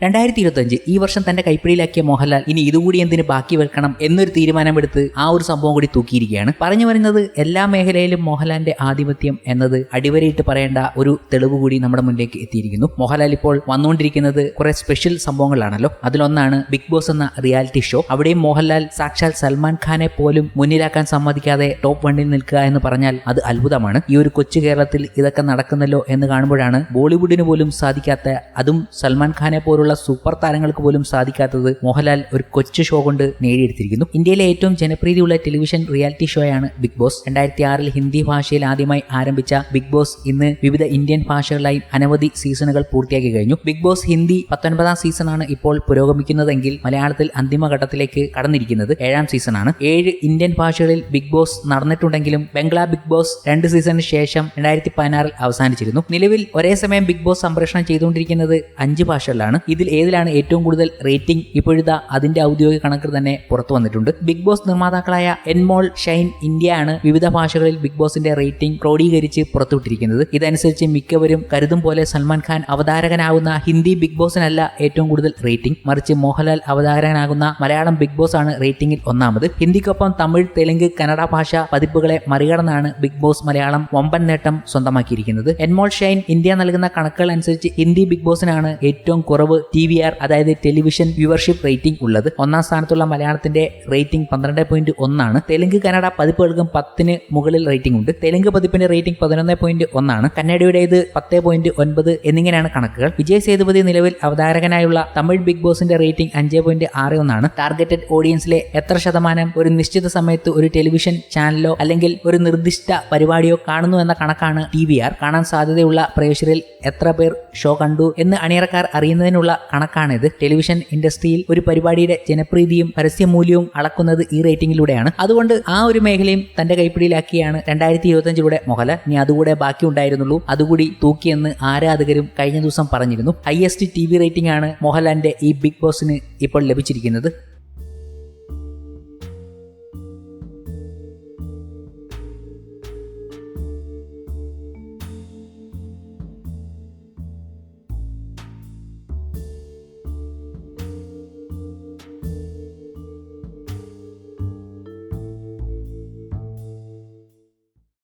രണ്ടായിരത്തി ഇരുപത്തഞ്ച് ഈ വർഷം തന്റെ കൈപ്പിടിയിലാക്കിയ മോഹൻലാൽ ഇനി ഇതുകൂടി എന്തിന് ബാക്കി വെക്കണം എന്നൊരു തീരുമാനമെടുത്ത് ആ ഒരു സംഭവം കൂടി തൂക്കിയിരിക്കുകയാണ്. പറഞ്ഞു വരുന്നത് എല്ലാ മേഖലയിലും മോഹൻലാലിന്റെ ആധിപത്യം എന്നത് അടിവരയിട്ട് പറയേണ്ട ഒരു തെളിവ് കൂടി നമ്മുടെ മുന്നിലേക്ക് എത്തിയിരിക്കുന്നു. മോഹൻലാൽ ഇപ്പോൾ വന്നുകൊണ്ടിരിക്കുന്നത് കുറെ സ്പെഷ്യൽ സംഭവങ്ങളാണല്ലോ. അതിലൊന്നാണ് ബിഗ് ബോസ് എന്ന റിയാലിറ്റി ഷോ അവിടെയും മോഹൻലാൽ സാക്ഷാൽ സൽമാൻ ഖാനെ പോലും മുന്നിലാക്കാൻ സമ്മതിക്കാതെ ടോപ്പ് വണ്ണിൽ നിൽക്കുക എന്ന് പറഞ്ഞാൽ അത് അത്ഭുതമാണ്. ഈ ഒരു കൊച്ചു കേരളത്തിൽ ഇതൊക്കെ നടക്കുന്നല്ലോ എന്ന് കാണുമ്പോഴാണ് ബോളിവുഡിന് പോലും സാധിക്കാത്ത അതും സൽമാൻ ഖാനെ പോലുള്ള സൂപ്പർ താരങ്ങൾക്ക് പോലും സാധിക്കാത്തത് മോഹൻലാൽ ഒരു കൊച്ചു ഷോ കൊണ്ട് നേടിയെടുത്തിരിക്കുന്നു. ഇന്ത്യയിലെ ഏറ്റവും ജനപ്രീതിയുള്ള ടെലിവിഷൻ റിയാലിറ്റി ഷോയാണ് ബിഗ് ബോസ്. രണ്ടായിരത്തി ആറിൽ ഹിന്ദി ഭാഷയിൽ ആദ്യമായി ആരംഭിച്ച ബിഗ് ബോസ് ഇന്ന് വിവിധ ഇന്ത്യൻ ഭാഷകളിലായി അനവധി സീസണുകൾ പൂർത്തിയാക്കി കഴിഞ്ഞു. ബിഗ് ബോസ് ഹിന്ദി പത്തൊൻപതാം സീസണാണ് ഇപ്പോൾ പുരോഗമിക്കുന്നതെങ്കിൽ മലയാളത്തിൽ അന്തിമഘട്ടത്തിലേക്ക് കടന്നിരിക്കുന്നത് ഏഴാം സീസണാണ്. ഏഴ് ഇന്ത്യൻ ഭാഷകളിൽ ബിഗ് ബോസ് നടന്നിട്ടുണ്ടെങ്കിലും ബംഗ്ലാ ബിഗ് ബോസ് രണ്ട് സീസണിന് ശേഷം രണ്ടായിരത്തി പതിനാറിൽ അവസാനിച്ചിരുന്നു. നിലവിൽ ഒരേ സമയം ബിഗ് ബോസ് സംപ്രേഷണം ചെയ്തുകൊണ്ടിരിക്കുന്നത് അഞ്ച് ഭാഷകളിലാണ്. ഇതിൽ ഏതിലാണ് ഏറ്റവും കൂടുതൽ റേറ്റിംഗ് ഇപ്പോഴത്തെ അതിന്റെ ഔദ്യോഗിക കണക്ക് തന്നെ പുറത്തു വന്നിട്ടുണ്ട്. ബിഗ് ബോസ് നിർമ്മാതാക്കളായ എൻമോൾ ഷൈൻ ഇന്ത്യ ആണ് വിവിധ ഭാഷകളിൽ ബിഗ് ബോസിന്റെ റേറ്റിംഗ് ക്രോഡീകരിച്ച് പുറത്തുവിട്ടിരിക്കുന്നത്. ഇതനുസരിച്ച് മിക്കവരും കരുതും പോലെ സൽമാൻ ഖാൻ അവതാരകനാകുന്ന ഹിന്ദി ബിഗ് ബോസിനല്ല ഏറ്റവും കൂടുതൽ റേറ്റിംഗ്. മറിച്ച് മോഹൻലാൽ അവതാരകനാകുന്ന മലയാളം ബിഗ് ബോസ് ആണ് റേറ്റിംഗിൽ ഒന്നാമത്. ഹിന്ദിക്കൊപ്പം തമിഴ് തെലുങ്ക് കന്നഡ ഭാഷ പതിപ്പുകളെ മറികടന്നാണ് ബിഗ് ബോസ് മലയാളം വമ്പൻ നേട്ടം സ്വന്തമാക്കിയിരിക്കുന്നത്. എൻമോൾ ഷൈൻ ഇന്ത്യ നൽകുന്ന കണക്കുകൾ അനുസരിച്ച് ഹിന്ദി ബിഗ് ബോസിനാണ് ഏറ്റവും കുറവ് ടി വി ആർ അതായത് ടെലിവിഷൻ വ്യൂവർഷിപ്പ് റേറ്റിംഗ് ഉള്ളത്. ഒന്നാം സ്ഥാനത്തുള്ള മലയാളത്തിന്റെ റേറ്റിംഗ് പന്ത്രണ്ട് പോയിന്റ് ഒന്നാണ് തെലുങ്ക് കന്നഡ പതിപ്പുകൾക്കും പത്തിന് മുകളിൽ റേറ്റിംഗ് ഉണ്ട്. തെലുങ്ക് പതിപ്പിന്റെ റേറ്റിംഗ് പതിനൊന്ന് പോയിന്റ് ഒന്നാണ് കന്നഡയുടേത് പത്ത് പോയിന്റ് ഒൻപത് എന്നിങ്ങനെയാണ് കണക്കുകൾ. വിജയ് സേതുപതി നിലവിൽ അവതാരകനായുള്ള തമിഴ് ബിഗ് ബോസിന്റെ റേറ്റിംഗ് അഞ്ച് പോയിന്റ് ആറ് ഒന്നാണ് ടാർഗറ്റഡ് ഓഡിയൻസിലെ എത്ര ശതമാനം ഒരു നിശ്ചിത സമയത്ത് ഒരു ടെലിവിഷൻ ചാനലോ അല്ലെങ്കിൽ ഒരു നിർദ്ദിഷ്ട പരിപാടിയോ കാണുന്നു എന്ന കണക്കാണ് ടി വി ആർ കാണാൻ സാധ്യതയുള്ള പ്രേക്ഷകരിൽ എത്ര പേർ ഷോ കണ്ടു എന്ന് അണിയറക്കാർ അറിയുന്നതിനുള്ള കണക്കാണിത് ടെലിവിഷൻ ഇൻഡസ്ട്രിയിൽ ഒരു പരിപാടിയുടെ ജനപ്രീതിയും പരസ്യമൂല്യവും അളക്കുന്നത് ഈ റേറ്റിംഗിലൂടെയാണ്. അതുകൊണ്ട് ആ ഒരു മേഖലയും തന്റെ കൈപ്പിടിയിലാക്കിയാണ് രണ്ടായിരത്തി ഇരുപത്തഞ്ചിലൂടെ മൊഹല. ഇനി അതുകൂടെ ബാക്കി ഉണ്ടായിരുന്നുള്ളൂ അതുകൂടി തൂക്കിയെന്ന് ആരാധകരും കഴിഞ്ഞ ദിവസം പറഞ്ഞിരുന്നു. ഹയസ്റ്റ് ടി വി റേറ്റിംഗ് ആണ് മോഹൻലാലിന്റെ ഈ ബിഗ് ബോസിന് ഇപ്പോൾ ലഭിച്ചിരിക്കുന്നത്.